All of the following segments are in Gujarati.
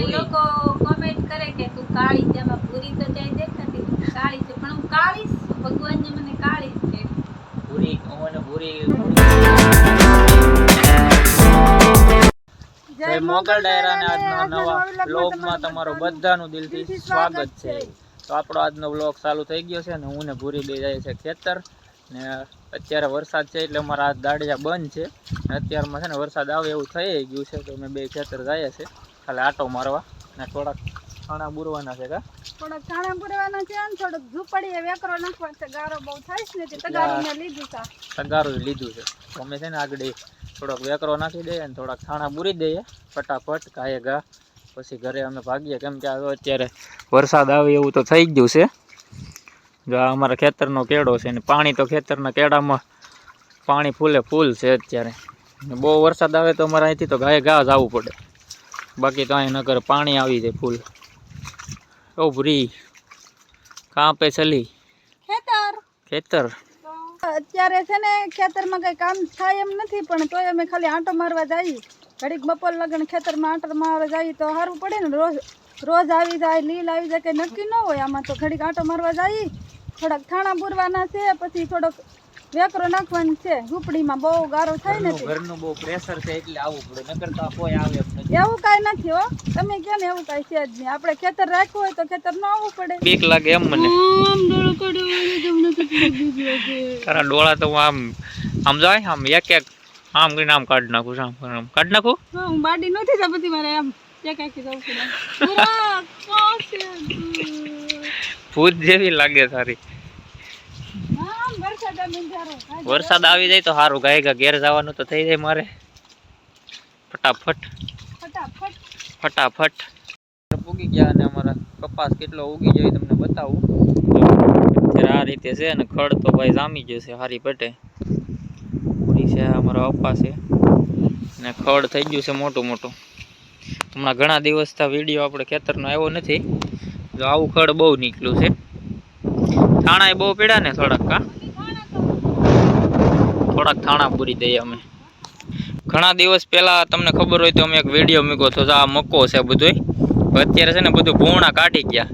પૂરી. લોકો કોમેન્ટ કરે કે તું કાળી છે એમાં પૂરી તો ક્યાંય દેખાતી નથી. કાળી છે પણ હું કાળી જ છું. ભગવાનને મને કાળી છે. પૂરી અને પૂરી જય મોગલ ડાયરાને આજના નવા બ્લોગમાં તમારું બધાનું દિલથી સ્વાગત છે. તો આપણો આજનો બ્લોગ ચાલુ થઈ ગયો છે અને હું ને ભૂરી બે જાય છે ખેતર. ને અત્યારે વરસાદ છે એટલે અમારા દાડિયા બંધ છે. અત્યારમાં છે ને વરસાદ આવે એવું થઈ ગયું છે તો અમે બે ખેતર જાય છે. ખાલી આટો મારવા ને થોડાક ખાણા બુરવાના છે કા? થોડાક ધાણા બુરવાના છે ને થોડોક ઝૂંપડીએ વેકરો નાખવા છે. ગારો બહુ થાય છે ને તે તગારું મેં લીધું છે. તગારું લીધું છે. અમે છે ને આગળ થોડોક વેકરો નાખી દઈએ અને થોડાક છાણા બુરી દઈએ. ફટાફટ ગાયે ઘા પછી ઘરે અમે ભાગીએ. કેમ કે અત્યારે વરસાદ આવે એવું તો થઈ ગયું છે. જો આ અમારા ખેતરનો કેળો છે ને પાણી તો ખેતરના કેળામાં પાણી ફૂલે ફૂલ છે અત્યારે. બહુ વરસાદ આવે તો અમારે અહીંથી તો ગાયે ઘા જ આવવું પડે. બાકી તો અહીં નગર પાણી આવી જાય ફૂલ. ઓ ભૂરી કાં પે ચલી? ખેતર. ખેતર? અત્યારે છે ને ખેતરમાં કઈ કામ થાય એમ નથી પણ તોય અમે ખાલી આંટો મારવા જઈએ. ઘડીક બપોર લગન ખેતરમાં આંટો મારવા જઈએ તો સારું પડે ને રોજ રોજ આવી જાય લીલ આવી જાય કંઈ નક્કી ન હોય. આમાં તો ઘડીક આંટો મારવા જઈએ. થોડાક થાણા પૂરવાના છે પછી થોડોક વેકરો નાખવાનું છે. ઝૂંપડીમાં બહુ ગારો થાય ને ઘરનું બહુ પ્રેશર છે એટલે આવવું પડે. નકર તો કોઈ આવે એવું કાંઈ નથી હો. તમે કેમ એવું કાંઈ છે જ નહીં. આપણે ખેતર રાખવું હોય તો ખેતર ન આવવું પડે. બીક લાગે એમ મને. તારા ડોળા તો આમ આમ જાય આમ એક એક આમ કરીને આમ કાઢી નાખું છું, આમ કરીને આમ. કાઢી નાખું? હા, બાડી નથી તો બધી મારે એમ એક આખી જવું પડે. પૂરા કોસે ભૂત જેવી લાગે તારી. હા, વરસાદ આવે જાય તો સારું ગાય ઘેર જવાનું તો થઈ જાય મારે. ફટાફટ. ફટાફટ. ઉગી ગયા અને અમારા કપાસ કેટલો ઉગી જાય તમને બતાવું. અત્યારે આ રીતે છે અને ખડ તો ભાઈ જામી ગયો છે હારી પટે. છે અમારા અપ્પા છે. ને ખડ થઈ ગયું છે મોટું મોટું. હમણાં ઘણા દિવસથી વીડિયો આપણે ખેતરનો આવ્યો નથી. જો આવું ખડ બહુ નીકળ્યું છે. થાણા બહુ પીડા ને થોડાક કા થોડાક થાણા પૂરી દઈએ અમે. ઘણા દિવસ પહેલા તમને ખબર હોય તો અમે એક વીડિયો મૂક્યો તો આ મક્કો છે બધુંય. અત્યારે છે ને બધું ભૂણા કાઢી ગયા.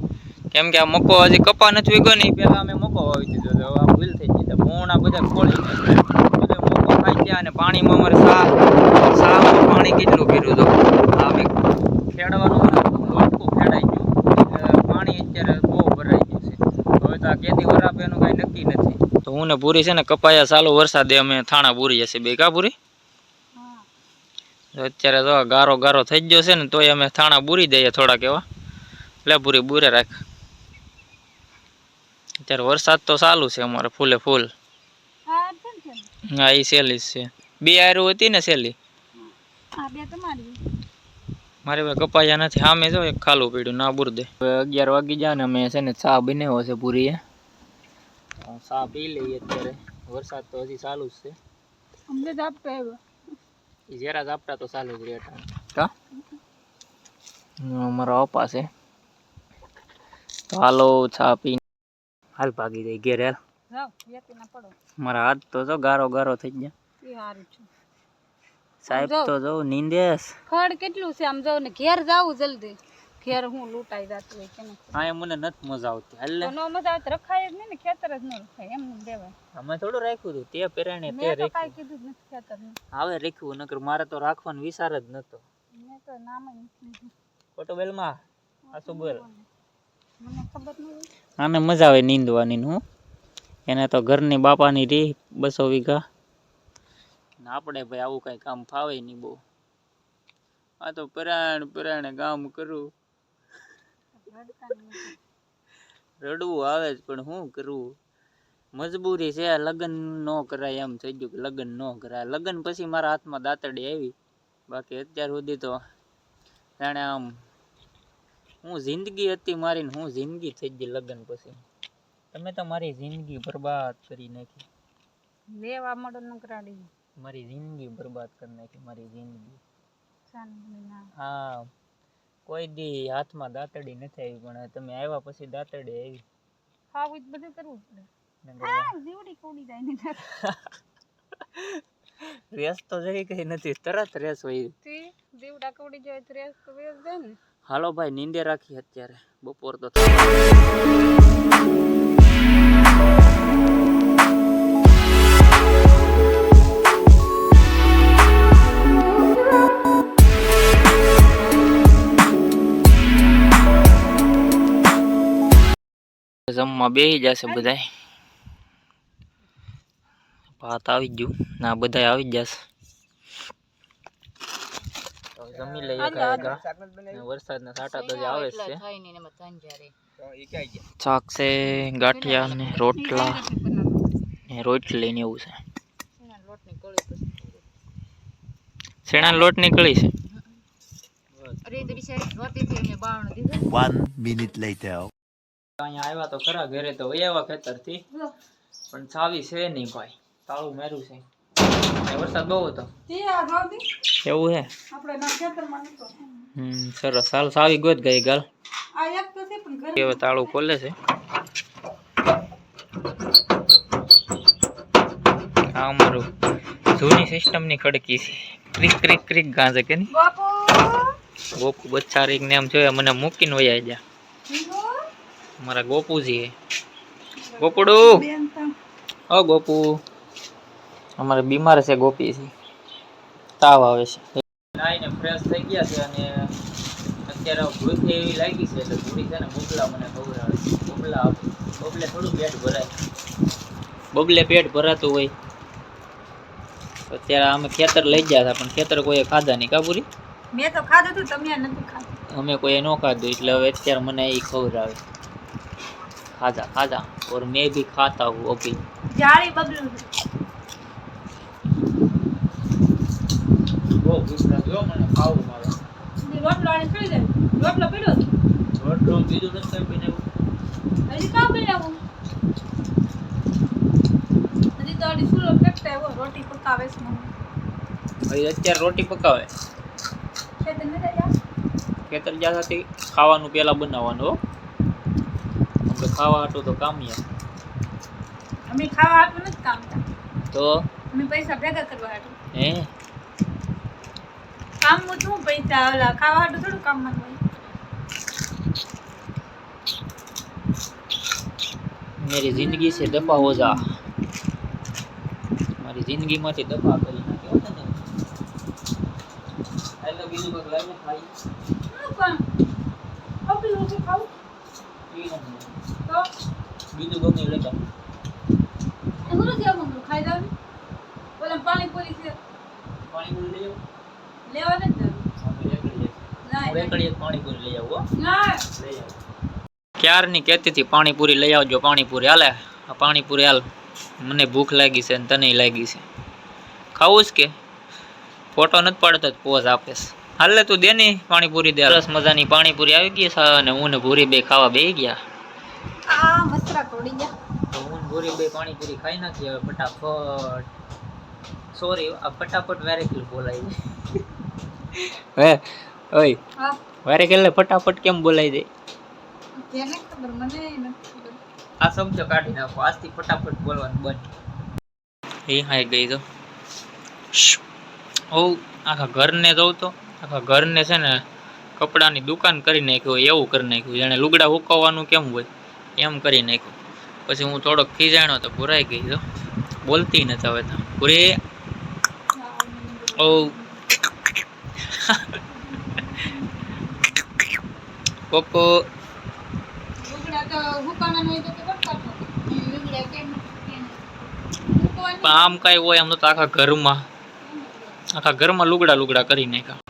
કેમ કે આ મક્કો હજી કપા નથી ઉગ્યો ને પહેલાં અમે મક્કો વાવી દીધો હતો આ ભૂલ થઈ ગઈ તો ભૂણા બધા ખોલી બધા મક્કો ખાઈ ગયા અને પાણીમાં અમારે સા સામાં પાણી કેટલું પીરું હતું? આ અમે ખેડવાનું ગયું. પાણી અત્યારે બહુ ભરાઈ ગયું છે. હવે તો આ કેદી વરાપ એનું કાંઈ નક્કી નથી. હું ને પૂરી છે ને કપાયા ચાલુ વરસાદે અમે થાણા પૂરી જશે બે. કા પૂરી? અત્યારે તો ગારો ગારો થઈ ગયો છે ને તોય અમે થાણા બુરી દઈએ થોડાક એવા. એટલે પૂરી બુરે રાખ. અત્યારે વરસાદ તો ચાલુ છે અમારે ફૂલે ફૂલ? હા એ સેલી છે. બે આરું હતી ને સેલી? બે મારી પાસે કપાયા નથી. સામે જો એક ખાલું પડ્યું ના બુર દે અગિયાર વાગી જાય ને અમે છે ને ચા બનાવ્યો છે પૂરી ચા પી લઈએ અત્યારે. વરસાદ તો હજી ચાલુ જ છે. અમને જ આપતો આવ્યો એ જરા ઝાપટા તો ચાલુ જ રહેતા કા? અમારા અપા છે. તો હાલો ચા પી હાલ ભાગી જાય ઘેર હાલ. મારા હાથ તો જો ગારો ગારો થઈ ગયા. સારું સાહેબ તો જો નિંદેશ. ખડ કેટલું છે આમ જાવ ને ઘેર જાવું જલ્દી. ઘેર હું લૂંટાઈ જાતું હોય કે હા એ મને નથી મજા આવતી હાલ નો મજા આવતી રખાય જ નહીં ને ખેતર જ ન રખાય એમ દેવાય અમે થોડું રાખ્યું હતું તે પેરાણે તે મેં તો રાખ્યું. કાંઈ કીધું જ નથી ખેતરનું હવે રાખ્યું નકર મારે તો રાખવાનો વિચાર જ નતો. મેં તો નામ જ નથી. ખોટું બેલમાં આસુ બોલ? મને ખબર નહીં આને મજા આવે નીંદવાની ને હું. એને તો ઘરની બાપાની રી બસો વીઘા. ને આપણે ભાઈ આવું કઈ કામ ફાવે નહીં બહુ. આ તો પરાણ પરાણે કામ કરું. રડવું આવે જ પણ શું કરવું મજબૂરી છે લગ્ન ન કરાય એમ થઈ ગયું કે લગ્ન ન કરાય. લગ્ન પછી મારા હાથમાં દાંતડી આવી. બાકી અત્યાર સુધી તો જાણે આમ હું જિંદગી હતી મારી ને હું જિંદગી થઈ ગઈ લગ્ન પછી. તમે તો મારી જિંદગી બરબાદ કરી નાખી. લેવા મળો નકરાડી મારી જિંદગી બરબાદ કરી નાખી મારી જિંદગી. હા કોઈ દી હાથમાં દાંતડી નથી આવી પણ તમે આવ્યા પછી દાંતડી આવી. હા બધું કરવું પડે. નકર હા જીવડી કોડી જાય ને રેસ તો જઈ કઈ નથી તરત રેસ હોય દીવડા કવડી જાય તો રેસ તો વેસ દે ને હાલો ભાઈ નીંદે રાખી અત્યારે બપોર તો જમવા બેસી જશે બધાય. ભાત આવી જ ગયું. ના બધા આવી જ જશે. તો જમી લઈએ વરસાદના સાટા તો આવે છે. શાક છે ગાંઠિયા ને રોટલા. ને રોટલી ને એવું છે. શેણા લોટ નીકળી છે. One minute later. અહીંયા આવ્યા તો ખરા ઘરે તો વયાવા ખેતરથી પણ છાવી છે નહીં ભાઈ તાળું મેરું છે. વરસાદ બહુ હતો. તે આ જોદી એવું હે નીકળો હમ સરસ. સારું સારી ગોત ગઈ ગાલ આ એક તો છે પણ ઘરે હવે તાળું ખોલે છે. આ અમારું જૂની સિસ્ટમની ખડકી છે. ક્રિક ક્રિક ક્રિક ગાંજે કે નહીં? ગોપુ બચ્ચારીક ને એમ જોયા મને મૂકીને વયા જા મારા ગોપુજી ગોપુડું ઓ ગોપુ! અમારે બીમાર છે ગોપી છે. તાવ આવે છે. નાઈને ફ્રેશ થઈ ગયા છે અને અત્યારે ભૂખ એવી લાગી છે એટલે થોડી છે ને બોબલા મને ખવડાવે બબલા બબલે થોડું પેટ ભરાય. બબલે પેટ ભરાતું હોય. અત્યારે અમે ખેતર લઈ ગયા હતા પણ ખેતર કોઈએ ખાધા નહીં. કાબુરી મેં તો ખાધું હતું તમે નથી ખાધું. અમે કોઈએ ન ખાધું એટલે હવે અત્યારે મને એ ખવડાવે. ખાધા ખાધા. ઓર મેં ભી ખાતા હું અભી. જાળી બબલું ભૂખ લાગી હો મને ખાવું મારે. રોટલો આને ખાઈ જાય રોટલો પીડ્યો રોટલો બીજું નથી કઈ બનાવ્યું. હજી કામ બનાવું? હજી તો સુલો ફેંકતા આવ્યો રોટી પકાવે છે અત્યારે રોટી પકાવે. ખેતર ને જાય ખેતર જ્યાં સાથે ખાવાનું પેલા બનાવવાનું આપણે ખાવા હાટું તો કામીએ અમે ખાવા હાટું નથી કામ તો? અમે પૈસા ભેગા કરવા હાટું. હે? કામ હું શું પૈસા ઓલા ખાવા હાટું થોડું કામ મને મારી જિંદગી છે દફા હો જા. મારી જિંદગીમાંથી દફા કરી નાખ્યો એટલે બીજું કંઈક લઈને ખાઈ બીજું ગમે લેતા ખાઈ દઉં પાણીપુરી છે. પાણીપુરી લઈ જાઉં ક્યારની કહેતી હતી પાણીપુરી લઈ આવજો પાણીપુરી. હાલે આ પાણીપુરી હાલ મને ભૂખ લાગી છે અને તને લાગી છે. ખાવું જ કે? ફોટો નથી પાડતો જ પોઝ આપેસ હાલે તું દે ને પાણીપુરી દે. સરસ મજાની પાણીપુરી આવી ગઈ છે અને હું ને ભૂરી બે ખાવા બે ગયા. આ મસરા ગયા. હું ભૂરી બે પાણીપુરી ખાઈ નાખી હવે ફટાફટ. સોરી આ ફટાફટ વેરેકલ બોલાય હે ઓય વારે કેલે ફટાફટ કેમ બોલાય દે? કેને ખબર મને નથી આ શબ્દ કાઢી નાખો આજથી ફટાફટ બોલવાનું બંધ. એ હાય ગઈ તો ઓ આખા ઘરને જવું તો આખા ઘરને છે ને કપડાની દુકાન કરી નાખ્યું હોય એવું કરી નાખ્યું જાણે લુગડા હુકવવાનું કેમ હોય એમ કરી નાખ્યું. પછી હું થોડોક ખીજાણો તો ભૂરાઈ ગઈ તો બોલતી નથી હવે તો. ભૂરી. ઓ. પોપો લુગડા તો હુકાના હોય તો કે વટકા લુગડા કેમ હુકવાનું પણ આમ કાંઈ હોય એમ તો આખા ઘરમાં. આખા ઘરમાં લુગડા લુગડા કરી નાખ્યા.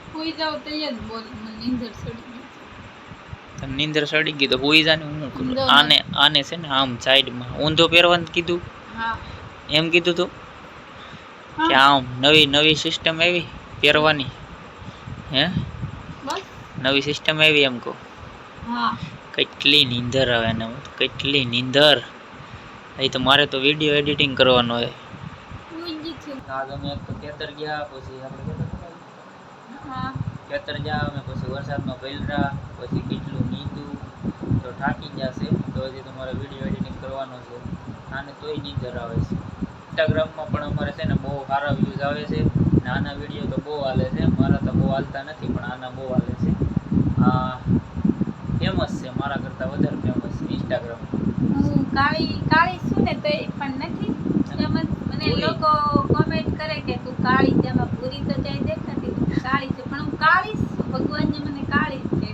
નીંદર સડી ગઈ. તો હોઈ જાને હું કરું? આને આને છે ને આમ સાઈડમાં ઊંધો પહેરવાનું કીધું? એમ કીધું તું? કે આમ નવી નવી સિસ્ટમ એવી પહેરવાની. હે? બસ. નવી સિસ્ટમ આવી એમ કહું. હા. કેટલી નીંદર આવે ને કેટલી નીંદર. એ તો મારે તો વીડિયો એડિટિંગ કરવાનો હોય. આજ અમે એક તો ખેતર ગયા પછી આપણે ખેતર ગયા અમે પછી વરસાદમાં પલરા પછી કેટલું નીંદું. તો થાકી જશે તો હજી તમારે વીડિયો એડિટિંગ કરવાનો છે. આને તોય નીંદર આવે છે. ઇન્સ્ટાગ્રામમાં પણ અમારે છે ને બહુ સારા વ્યૂઝ આવે છે. નાના વીડિયો તો બહુ હાલે છે. મારા તો બહુ હાલતા નથી પણ આના બહુ હાલે છે. ફેમસ છે મારા કરતાં વધારે ફેમસ ઇન્સ્ટાગ્રામ હું કાળી કાળી છું ને તો એ પણ નથી. એમ મને લોકો કોમેન્ટ કરે કે તું કાળી છે એમાં પૂરી તો જાય દેખાતી નથી. કાળી છે પણ હું કાળી છું. ભગવાનને મને કાળી છે.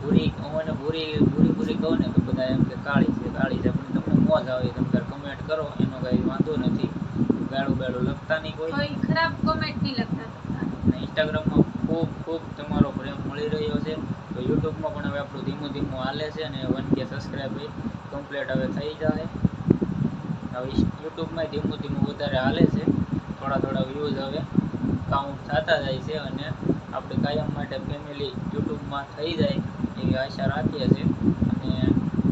ભૂરી મને ભૂરી ભૂરી ભૂરી કહું ને તો બધા એમ કે કાળી છે કાળી છે. પણ તમને મોજ આવે તમે કમેન્ટ કરો એનો કઈ વાંધો નથી. ગાળું ગાળું લખતા નહીં કોઈ. કોઈ ખરાબ કોમેન્ટ નહીં લખતા. ઇન્સ્ટાગ્રામમાં ખૂબ ખૂબ તમારો પ્રેમ મળી રહ્યો છે. તો યુટ્યુબમાં પણ હવે આપણું ધીમું ધીમું હાલે છે અને વન કે સબસ્ક્રાઈબ કમ્પ્લીટ હવે થઈ જાય. હવે યુટ્યુબમાં ધીમું ધીમું વધારે હાલે છે. થોડા થોડા વ્યૂઝ હવે કાઉન્ટ થતા જાય છે અને આપણે કાયમ માટે ફેમિલી યુટ્યુબમાં થઈ જાય એવી આશા રાખીએ છીએ. અને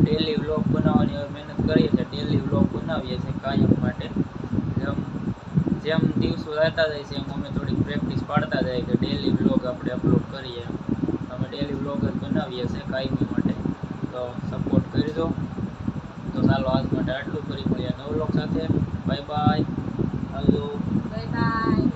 ડેલી વ્લોગ બનાવવાની હવે મહેનત કરીએ છીએ. ડેલી વ્લોગ બનાવીએ છીએ. કાયમ જેમ દિવસો જતા જાય છે, એમ અમે થોડીક પ્રેક્ટિસ પાડતા જાય કે ડેલી વ્લોગ આપણે અપલોડ કરીએ. અમે ડેલી વ્લોગ જ બનાવીએ છીએ કાયમી માટે. તો સપોર્ટ કરી દો. તો ચાલો આજ માટે આટલું ફરી મળીએ નવ વ્લોગ સાથે. બાય બાય આવજો બાય બાય